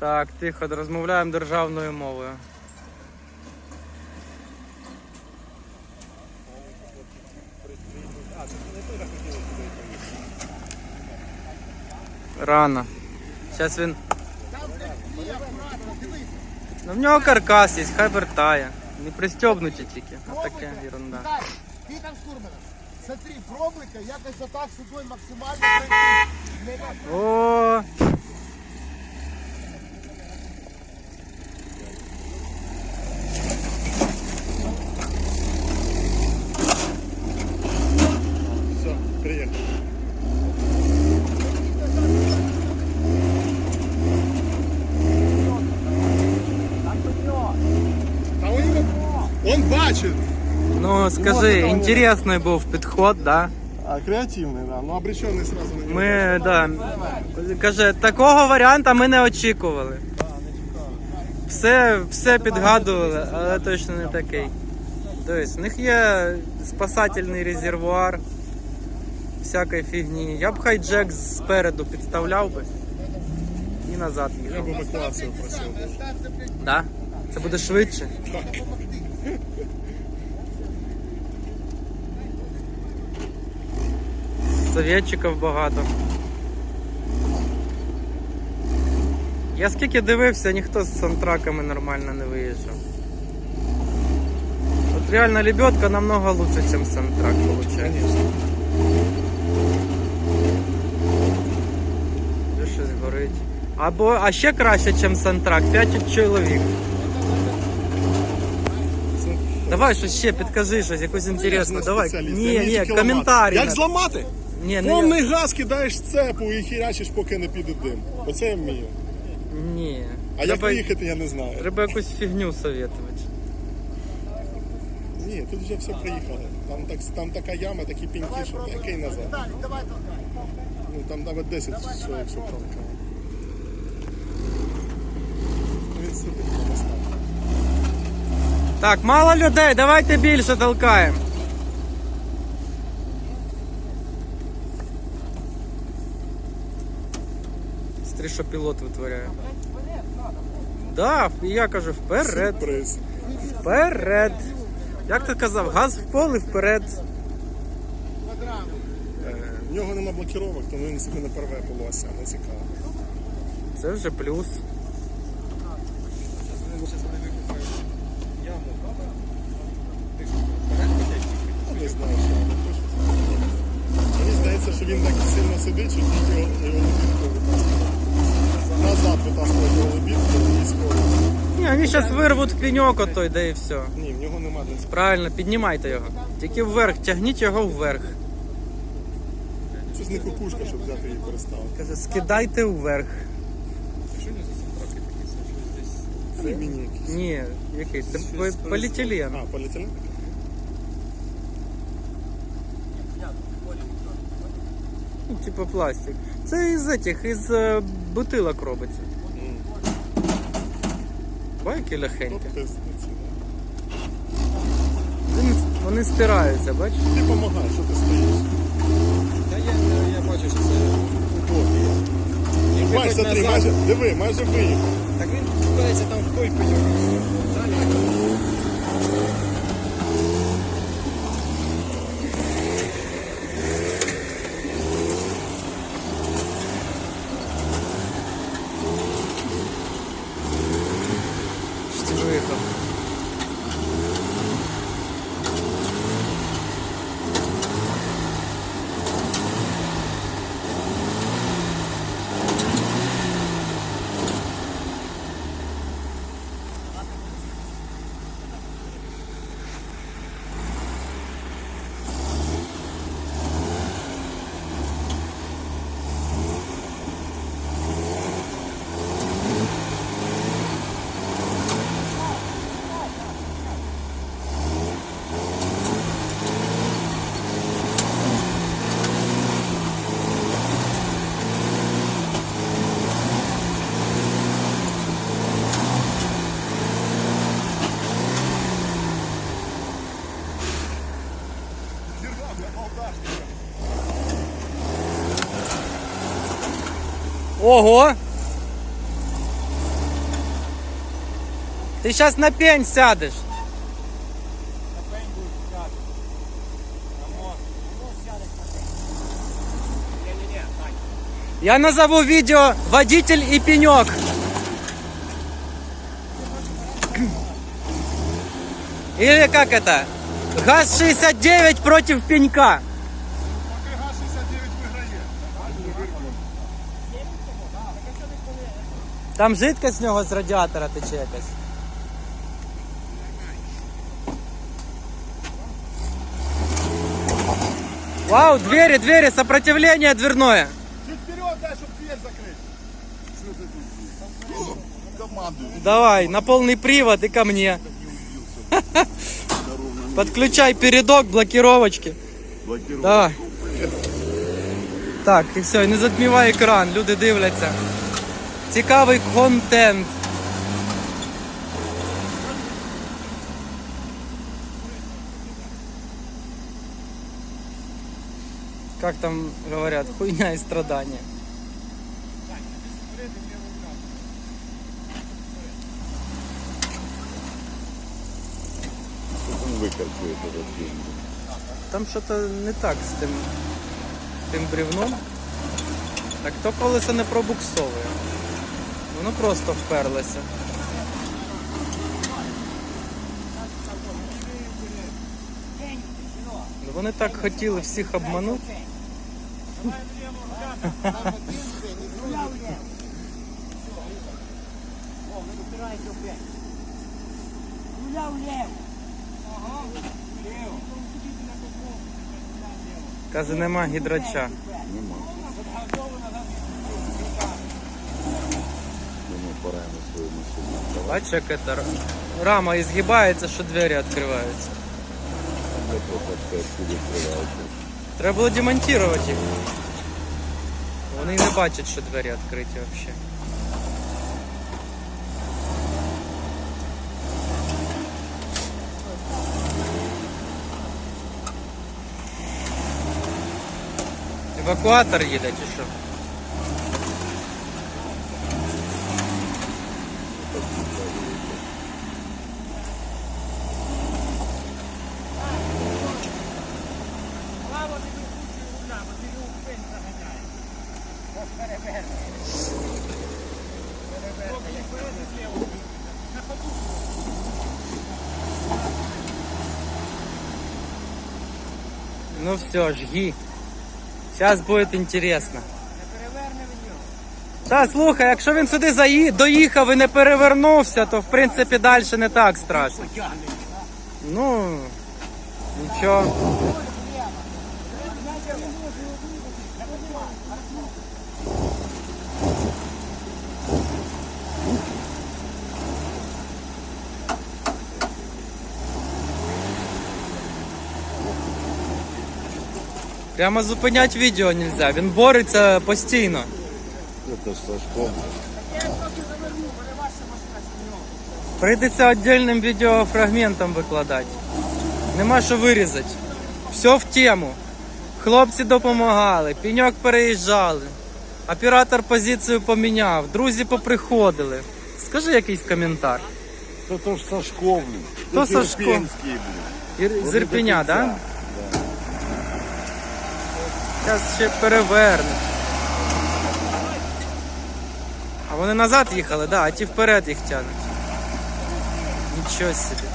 Так, тихо, розмовляємо державною мовою. Рано. Зараз він. Ну в нього каркас є, хай вертає. Не пристебнуті тільки. А таке ерунда. Ти там штурмана. Смотри, пробуйте, якось отак сюди максимально О, Он бачит. ну скажи, інтересний був підход, да? А, креативный, да. Но обреченный сразу на него. Ми, да. Каже, такого варіанта ми не очікували. Все, все підгадували, але точно не такий. Тобто, в них є спасательний резервуар всякої фігні. Я б хай Джек спереду підставляв би і назад Я їхав. бы мотивацию просил. Да? Це буде швидше. Совєтчиків багато. Я скільки дивився, ніхто з сантраками нормально не виїжджав. От реально лебедка намного лучше, ніж сантрак, виходить. Щось горить. Або, а ще краще, ніж сантрак, 5 чоловік. Давай щось ще підкажи щось, якусь інтересну. Я ж не Давай. Ні, ні, коментарі. Як зламати? Ні, не Повний газ кидаєш цепу і хірячиш, поки не піде дим. Оце я вмію. Ні. А як Треба, виїхати, я не знаю. треба якусь фігню советувати. Ні, тут вже все приїхали. Там, так, там така яма, такі піньки, що який назад. Ну там навіть 10 чоловік, що промка. Він сидить на мостах. Так, мало людей, давайте більше толкаємо. Смотри, що пілот витворяє. Да, і я кажу, вперед, вперед. Як ти казав, газ в поле вперед. Е, В нього нема блокіровок, тому він собі не порве полосся, не цікаво. Це вже плюс. Не знаю, що він пише. Мені здається, що він так сильно сидить, що тільки його витаскує. Назад витаскує його лебідку військову. Ні, вони зараз вирвуть пеньок отой, да і все. Ні, в нього нема де Правильно, піднімайте його. Тільки вверх, тягніть його вверх. Це ж не кукушка, щоб взяти її переставити. Каже, скидайте вверх. Це міні якісь. Ні, який? Це по- поліетилен. А, поліетилен? Типа пластик. Це із этих, із е, бутилок робиться. Байки легенькі. Тобто, Вони, вони стираються, бачиш? ти допомагай, що ти стоїш. Та я, я бачу, що це утопія. Якби Майже хоч назад- майже, диви, майже виїхав. Так він впирається там в той пеньок. Далі. Що виїхав. Ого! Ти зараз на пень сядеш. Я назову видео «Водитель и пенек». Или как это? ГАЗ-69 против пенька. Поки ГАЗ-69 виграє. Там жидкость з нього з радіатора тече якась. Вау, двери, двери, сопротивление дверное. Чуть вперед, дай, чтобы дверь закрыть. Давай, на полный привод и ко мне. Подключай передок, блокировочки. Блокировка. Давай. Так, і все, і не затмівай екран, люди дивляться. Цікавий контент. Как там говорят, хуйня и страдания. Этот фильм. Там що-то не так з тим, з тим бревном. Так то колесо не пробуксовує. Воно просто вперлося. Ну, Вони так хотіли всіх обманути. Каже, нема гідрача. Свою машину. Бачиш, як це рама ізгибається, що двері відкриваються. Треба було демонтувати їх. Вони не бачать, що двері відкриті взагалі. Евакуатор їде чи що? Ну все, жги. Зараз буде інтересно. Та слухай, якщо він сюди заї... доїхав і не перевернувся, то в принципі далі не так страшно. Ну, нічого. Прямо зупиняти відео нельзя, він бореться постійно. Це Сашко. Прийдеться віддільним відеофрагментом викладати. Нема що вирізати. Все в тему. Хлопці допомагали, піньок переїжджали. Оператор позицію поміняв, друзі поприходили. Скажи якийсь коментар. Це то ж Сашко, блін. То Це Сашко. Ір- З Ірпеня, так? Да? Зараз ще переверне. А вони назад їхали, да, а ті вперед їх тягнуть. Нічого собі.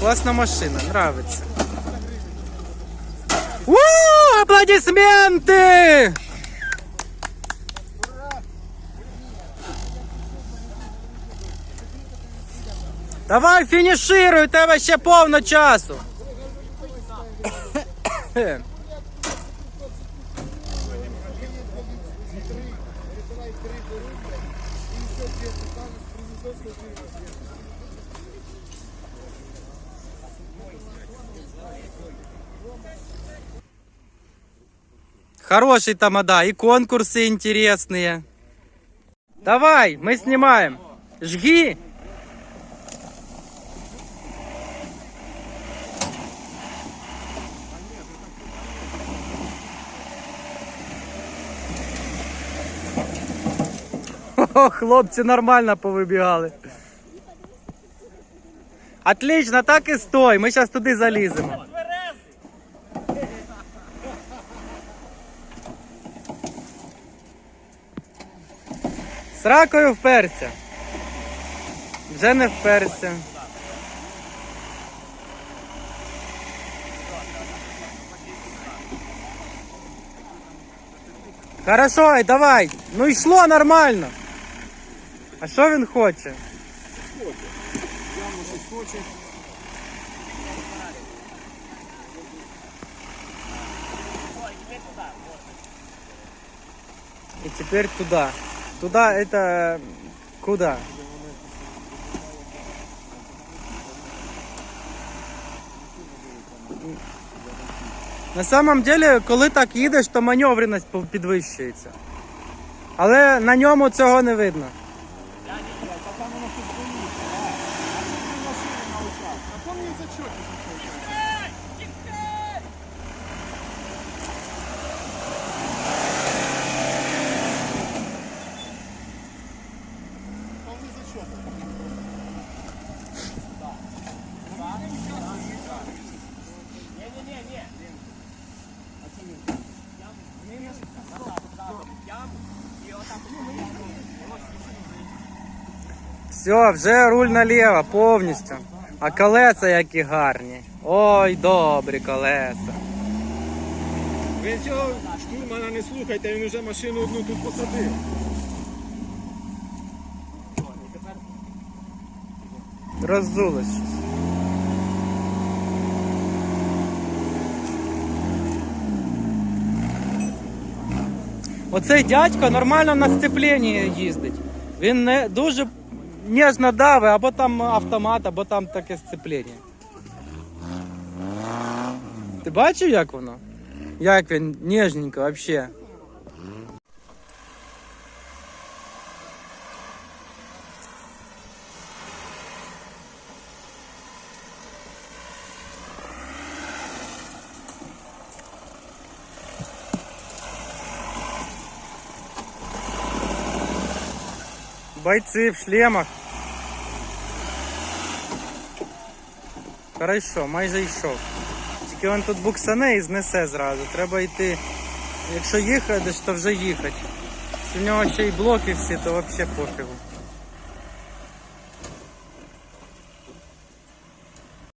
Класна машина, нравится. У, аплодисменты! Давай фінішируй, у тебе ще повно часу. Хороший тамада, и конкурсы интересные. Давай, мы снимаем. Жги. О, хлопці нормально повибігали. Отлично, так і стой. Ми зараз туди заліземо. З ракою вперся. Вже не вперся. Хорошо, давай. Ну йшло нормально. А що він хоче? Явно щось хоче. И теперь туда. Туда это куда? На самом деле, коли так їдеш, то маневреність підвищується. Але на ньому цього не видно. Все, вже руль наліво повністю. А колеса які гарні. Ой, добрі колеса. Ви цього штурмана не слухайте, він вже машину одну тут посадив. Роззулось щось. Оцей дядько нормально на сцепленні їздить. Він не дуже ніжно давить, або там автомат, або там таке сцеплення. Ти бачив, як воно? Як він ніжненько взагалі. Бойці в шлемах. Хорошо, майже йшов. Тільки він тут буксане і знесе зразу. Треба йти. Якщо їхати, то вже їхати. Якщо в нього ще й блоки всі, то взагалі пофігу.